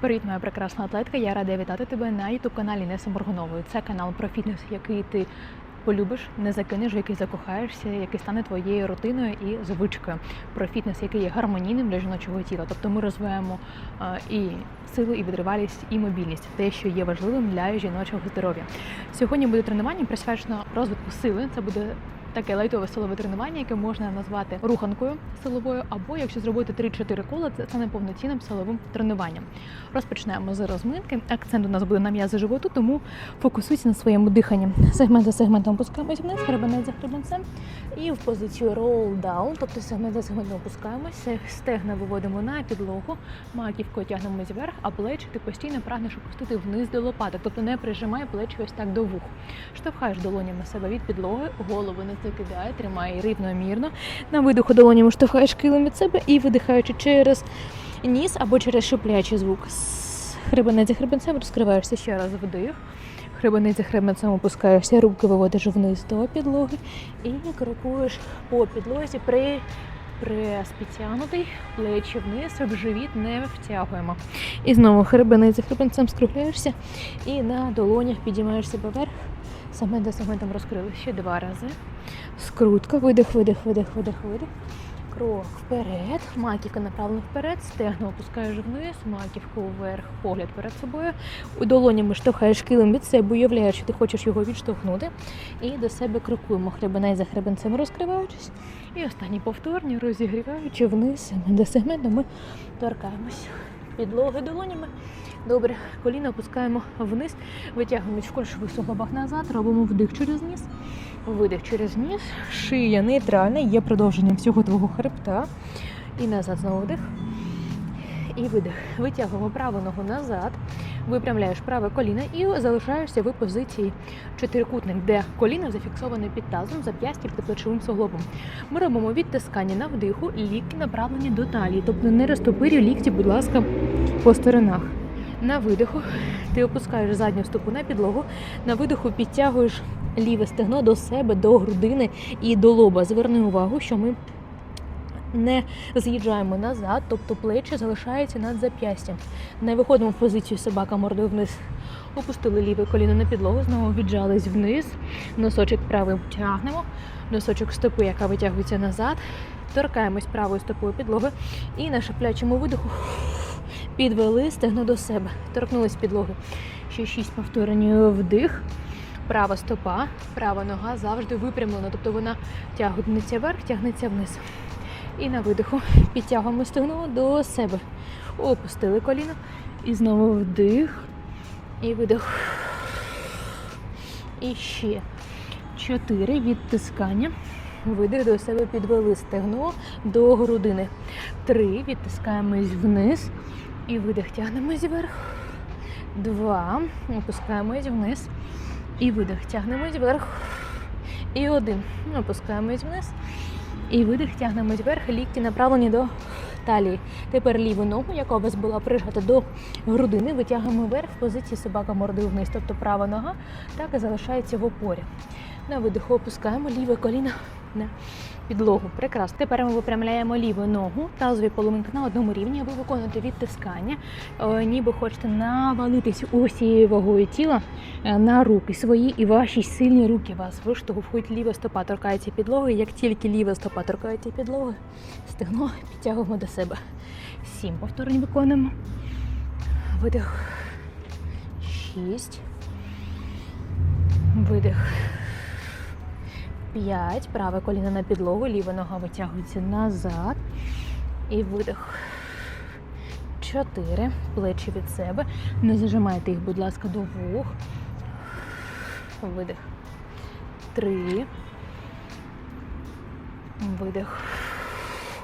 Привіт, моя прекрасна атлетка. Я рада вітати тебе на youtube каналі Неси Моргунової. Це канал про фітнес, який ти полюбиш, не закинеш, який закохаєшся, який стане твоєю рутиною і звичкою. Про фітнес, який є гармонійним для жіночого тіла. Тобто ми розвиваємо і силу, і витривалість, і мобільність, те, що є важливим для жіночого здоров'я. Сьогодні буде тренування присвячено розвитку сили. Це буде таке лайтове силове тренування, яке можна назвати руханкою силовою, або якщо зробити 3-4 кола, це стане повноцінним силовим тренуванням. Розпочнемо з розминки. Акцент у нас буде на м'язи животу, тому фокусуйся на своєму диханні. Сегмент за сегментом опускаємось вниз, хребенець за хребенцем. І в позицію roll down, тобто сегмент за сегментом опускаємося, стегна виводимо на підлогу, маківкою тягнемось вверх, а плечі ти постійно прагнеш опустити вниз до лопаток, тобто не прижимай плечі ось так до вух. Штовхаєш долонями себе від підлоги, голову не закидай, тримай рівномірно. На видиху долонями штовхаєш килим від себе і видихаючи через ніс або через шиплячий звук. Хребенець за хребенцем розкриваєшся ще раз вдих. Хребенець за хребенцем опускаєшся, руки виводиш вниз до підлоги і крокуєш по підлозі при прес підтягнутий, плечі вниз, в живіт не втягуємо. І знову хребенець за хребенцем скругляєшся і на долонях підіймаєш себе вверх. Саме до сегментом розкрили ще два рази. Скрутка, видих, видих, видих, видих, видих. Крок вперед, маківка направлена вперед, стегно опускаєш вниз, маківку вверх, погляд перед собою. У долонями штовхаєш килим від себе, уявляєш, що ти хочеш його відштовхнути. І до себе крокуємо. Хребенець за хребенцем розкриваючись. І останній повторні, розігріваючи вниз, до сегменту ми торкаємось. Підлоги долонями. Добре, коліна опускаємо вниз, витягуємо в кульшових суглобах назад, робимо вдих через ніс, видих через ніс, шия нейтральна, є продовженням всього твого хребта. І назад знову вдих. І видих. Витягуємо праву ногу назад, випрямляєш праве коліно і залишаєшся в позиції чотирикутник, де коліно зафіксоване під тазом, зап'ястя під плечовим суглобом. Ми робимо відтискання на вдиху, лікті направлені до талії, тобто не розтопирюй лікті, будь ласка, по сторонах. На видиху ти опускаєш задню стопу на підлогу, на видиху підтягуєш ліве стегно до себе, до грудини і до лоба. Зверни увагу, що ми не з'їжджаємо назад, тобто плечі залишаються над зап'ястям. Не виходимо в позицію собака мордою вниз. Опустили ліве коліно на підлогу, знову віджались вниз. Носочок правим тягнемо, носочок стопи, яка витягується назад. Торкаємось правою стопою підлоги і на шиплячому видиху підвели стегно до себе. Торкнулись підлоги. Ще шість повторень вдих. Права стопа, права нога завжди випрямлена, тобто вона тягнеться вверх, тягнеться вниз. І на видиху підтягуємо стегно до себе. Опустили коліно. І знову вдих. І видих. І ще чотири відтискання. Видих до себе підвели стегно до грудини. Три. Відтискаємось вниз. І видих тягнемось вверх. Два. Опускаємось вниз. І видих. Тягнемось вверх. І один. Опускаємось вниз. І видих, тягнемось вверх, лікті направлені до талії. Тепер ліву ногу, яка у вас була прижата до грудини, витягуємо вверх в позиції собака мордою вниз. Тобто права нога так і залишається в опорі. На видиху опускаємо ліве коліно на підлогу. Прекрасно. Тепер ми випрямляємо ліву ногу, тазові половинки на одному рівні. Ви виконуєте відтискання, е, ніби хочете навалитись усією вагою тіла е, на руки свої і ваші сильні руки вас виштовхують. Ліва стопа торкається підлоги. Як тільки ліва стопа торкається підлоги, стегно підтягуємо до себе. Сім повторень виконуємо. Видих. Шість. Видих. П'ять. Праве коліно на підлогу, ліва нога витягується назад. І видих. Чотири. Плечі від себе. Не зажимайте їх, будь ласка, до вух. Видих. Три. Видих.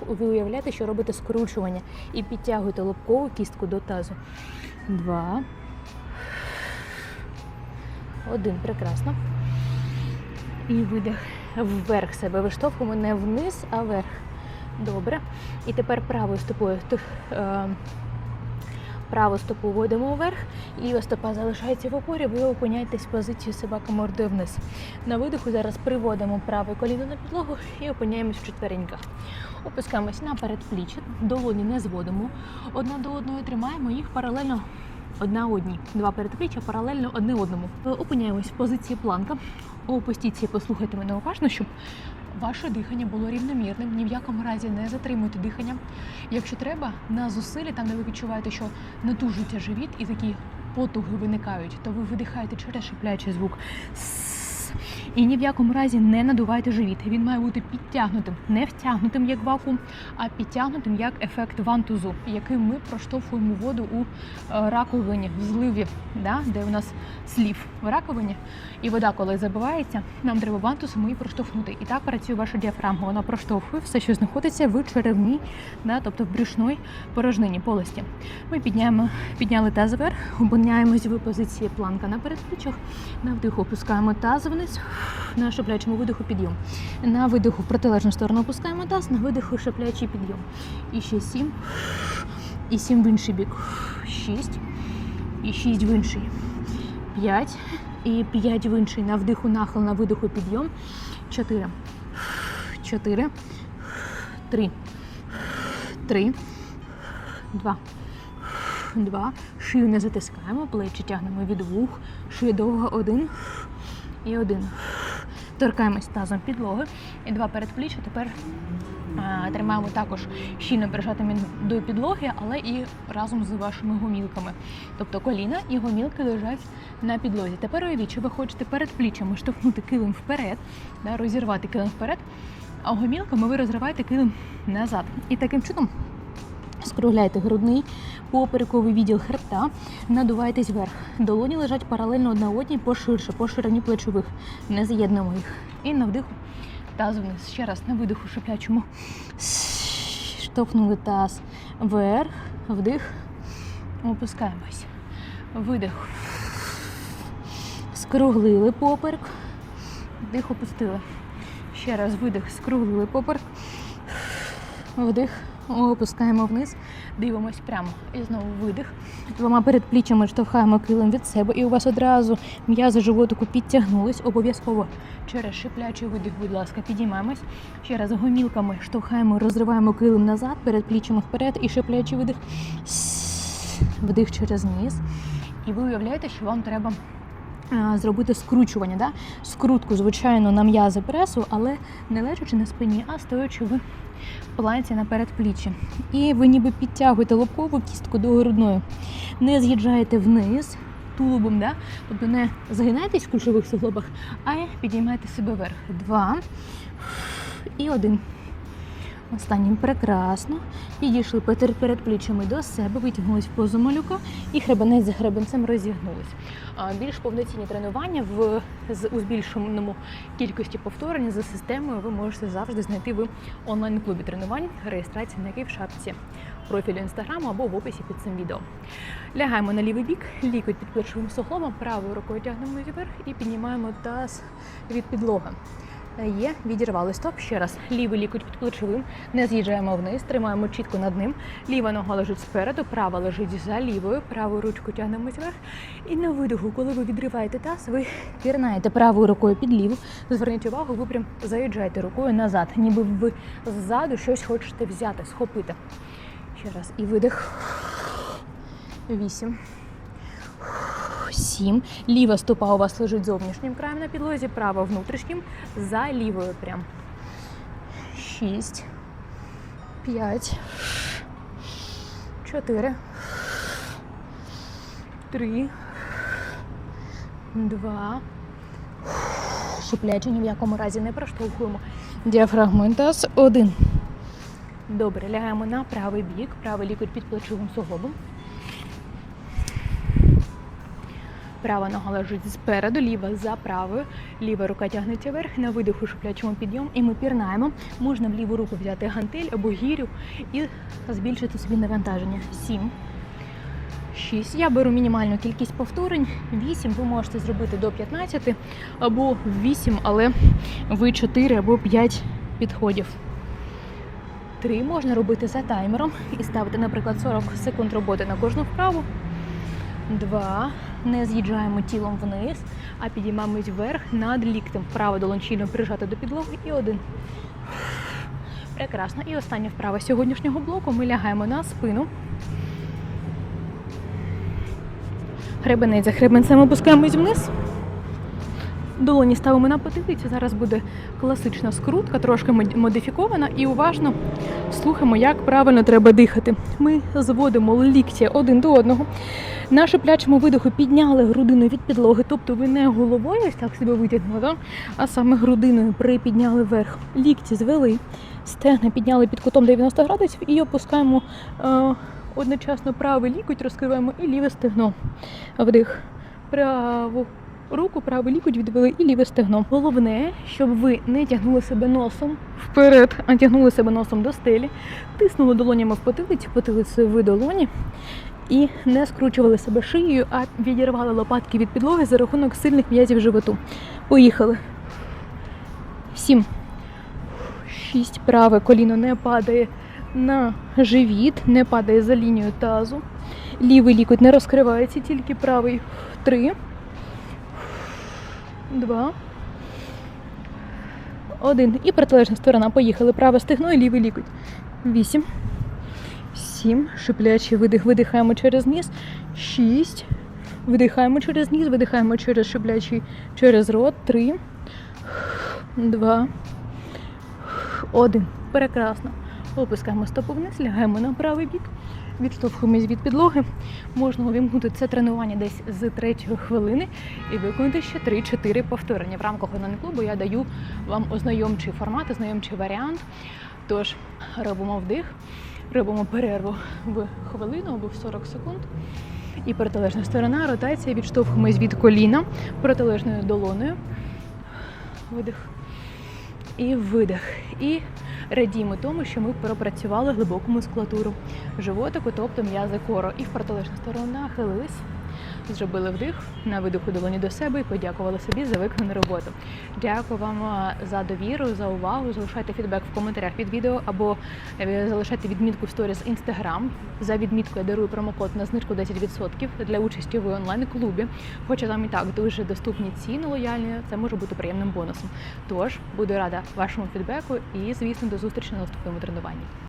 Ви уявляєте, що робите скручування і підтягуєте лобкову кістку до тазу. Два. Один. Прекрасно. І видих вверх себе виштовхуємо не вниз, а вверх. Добре. І тепер правою стопою е, Праву стопу вводимо вверх, ліва стопа залишається в опорі, ви опиняєтесь в позиції собака мордою вниз. На видиху зараз приводимо праве коліно на підлогу і опиняємось в четвереньках. Опускаємось на передпліччя, долоні не зводимо. Одна до одної тримаємо їх паралельно одна одній. Два передпліччя паралельно одне одному. Е, Опиняємось в позиції планка. У постійці послухайте мене уважно, щоб ваше дихання було рівномірним. Ні в якому разі не затримуйте дихання. Якщо треба, на зусиллі, там де ви відчуваєте, що натужується живіт і такі потуги виникають, то ви видихаєте через шиплячий звук. І ні в якому разі не надувайте живіт. Він має бути підтягнутим, не втягнутим як вакуум, а підтягнутим як ефект вантузу, яким ми проштовхуємо воду у е, раковині, в зливі, да, де у нас слів в раковині. І вода, коли забивається, нам треба вантусом її проштовхнути. І так працює ваша діафрагма. Вона проштовхує все, що знаходиться в черевній, да, тобто в брюшної порожнині, полості. Ми підняємо, підняли таз вверх, опиняємось в позиції планка на передпліччях. На вдиху опускаємо таз вниз, на шиплячому видиху підйом. На видиху протилежну сторону опускаємо таз, на видиху шиплячий підйом. І ще сім. І сім в інший бік. Шість. І шість в інший. П'ять. І п'ять в інший. На вдиху нахил, на видиху підйом. Чотири. Чотири. Три. Три. Два. Два. Шию не затискаємо, плечі тягнемо від вух. Шия довга. Один. І один. Торкаємось тазом підлоги. І два передпліччя тепер а, тримаємо також щільно прижатими до підлоги, але і разом з вашими гомілками. Тобто коліна і гомілки лежать на підлозі. Тепер уявіть, що ви хочете перед пліччями штовхнути килим вперед, да, розірвати килим вперед, а гомілками ви розриваєте килим назад. І таким чином Скругляйте грудний поперековий відділ хребта, надувайтесь вверх. Долоні лежать паралельно одна одній поширше, по ширині плечових. Не з'єднуємо їх. І на вдиху таз вниз. Ще раз на видиху шиплячому. Штовхнули таз вверх, вдих, опускаємось. Видих. Скруглили поперек. Вдих опустили. Ще раз видих, скруглили поперек. Вдих. Опускаємо вниз, дивимось прямо. І знову видих. Двома передпліччями штовхаємо килим від себе, і у вас одразу м'язи животику підтягнулись. Обов'язково через шиплячий видих, будь ласка, підіймаємось. Ще раз гомілками штовхаємо, розриваємо килим назад, передпліччями вперед і шиплячий видих. Вдих через ніс. І ви уявляєте, що вам треба зробити скручування, да? скрутку, звичайно, на м'язи пресу, але не лежачи на спині, а стоячи в планці на передпліччі. І ви ніби підтягуєте лобкову кістку до грудної. Не з'їжджаєте вниз тулубом, да? тобто не загинаєтесь в кульшових суглобах, а підіймаєте себе вверх. Два і один. Останнім прекрасно. Підійшли петер- передпліччями до себе, витягнулись в позу малюка і хребенець за хребенцем розігнулись. Більш повноцінні тренування в у збільшеному кількості повторень за системою ви можете завжди знайти в онлайн-клубі тренувань, реєстрація на який в шапці профілю інстаграму або в описі під цим відео. Лягаємо на лівий бік, лікоть під плечовим суглобом, правою рукою тягнемо вверх і піднімаємо таз від підлоги. Є, відірвали стоп. Ще раз. Лівий лікоть під плечовим. Не з'їжджаємо вниз, тримаємо чітко над ним. Ліва нога лежить спереду, права лежить за лівою, праву ручку тягнемо вверх. І на видиху, коли ви відриваєте таз, ви пірнаєте правою рукою під ліву. Зверніть увагу, ви прям заїжджаєте рукою назад, ніби ви ззаду щось хочете взяти, схопити. Ще раз. І видих. Вісім. Сім. Ліва стопа у вас лежить зовнішнім краєм на підлозі, права внутрішнім, за лівою прям. Шість. П'ять. Чотири. Три. Два. Шипляче ні в якому разі не проштовхуємо. Діафрагмою таз. Один. Добре, лягаємо на правий бік, правий лікоть під плечовим суглобом. Права нога лежить спереду, ліва за правою, ліва рука тягнеться вверх, на видиху шиплячому підйом, і ми пірнаємо. Можна в ліву руку взяти гантель або гірю і збільшити собі навантаження. Сім. Шість. Я беру мінімальну кількість повторень. Вісім ви можете зробити до 15 або 8, але ви 4 або 5 підходів. Три можна робити за таймером і ставити, наприклад, 40 секунд роботи на кожну вправу. Два. Не з'їжджаємо тілом вниз, а підіймаємось вверх над ліктем. Право долончільно прижати до підлоги. І один. Прекрасно. І остання вправа сьогоднішнього блоку. Ми лягаємо на спину. Хребенець за хребенцем опускаємось вниз. Долоні ставимо на потилицю. Зараз буде класична скрутка, трошки модифікована, і уважно слухаємо, як правильно треба дихати. Ми зводимо лікті один до одного. На шиплячому видиху підняли грудину від підлоги, тобто ви не головою так себе витягнули, а саме грудиною припідняли вверх. Лікті звели, стегна підняли під кутом 90 градусів і опускаємо е, одночасно правий лікоть, розкриваємо і ліве стегно. Вдих. Праву руку, правий лікоть відвели і ліве стегно. Головне, щоб ви не тягнули себе носом вперед, а тягнули себе носом до стелі, тиснули долонями в потилиці, потилицею в долоні. І не скручували себе шиєю, а відірвали лопатки від підлоги за рахунок сильних м'язів животу. Поїхали. Сім. Шість. Праве коліно не падає на живіт, не падає за лінію тазу. Лівий лікоть не розкривається, тільки правий. Три. Два. Один. І протилежна сторона. Поїхали. Праве стегно і лівий лікоть. Вісім. Сім. Шиплячий видих. Видихаємо через ніс. Шість. Видихаємо через ніс, видихаємо через шиплячий через рот. Три. Два. Один. Прекрасно. Опускаємо стопу вниз, лягаємо на правий бік, відштовхуємось від підлоги. Можна увімкнути це тренування десь з третьої хвилини і виконати ще 3-4 повторення. В рамках онлайн клубу я даю вам ознайомчий формат, ознайомчий варіант. Тож робимо вдих, робимо перерву в хвилину або в 40 секунд. І протилежна сторона, ротація, відштовхуємось від коліна протилежною долоною. Видих і видих. І радіємо тому, що ми пропрацювали глибоку мускулатуру животику, тобто м'язи коро. І в протилежну сторону нахилились, зробили вдих на видиху долоні до себе і подякували собі за виконану роботу. Дякую вам за довіру, за увагу. Залишайте фідбек в коментарях під відео або е, залишайте відмітку в сторіс Instagram. За відмітку я дарую промокод на знижку 10% для участі в онлайн-клубі. Хоча там і так дуже доступні ціни лояльні, це може бути приємним бонусом. Тож буду рада вашому фідбеку і, звісно, до зустрічі на наступному тренуванні.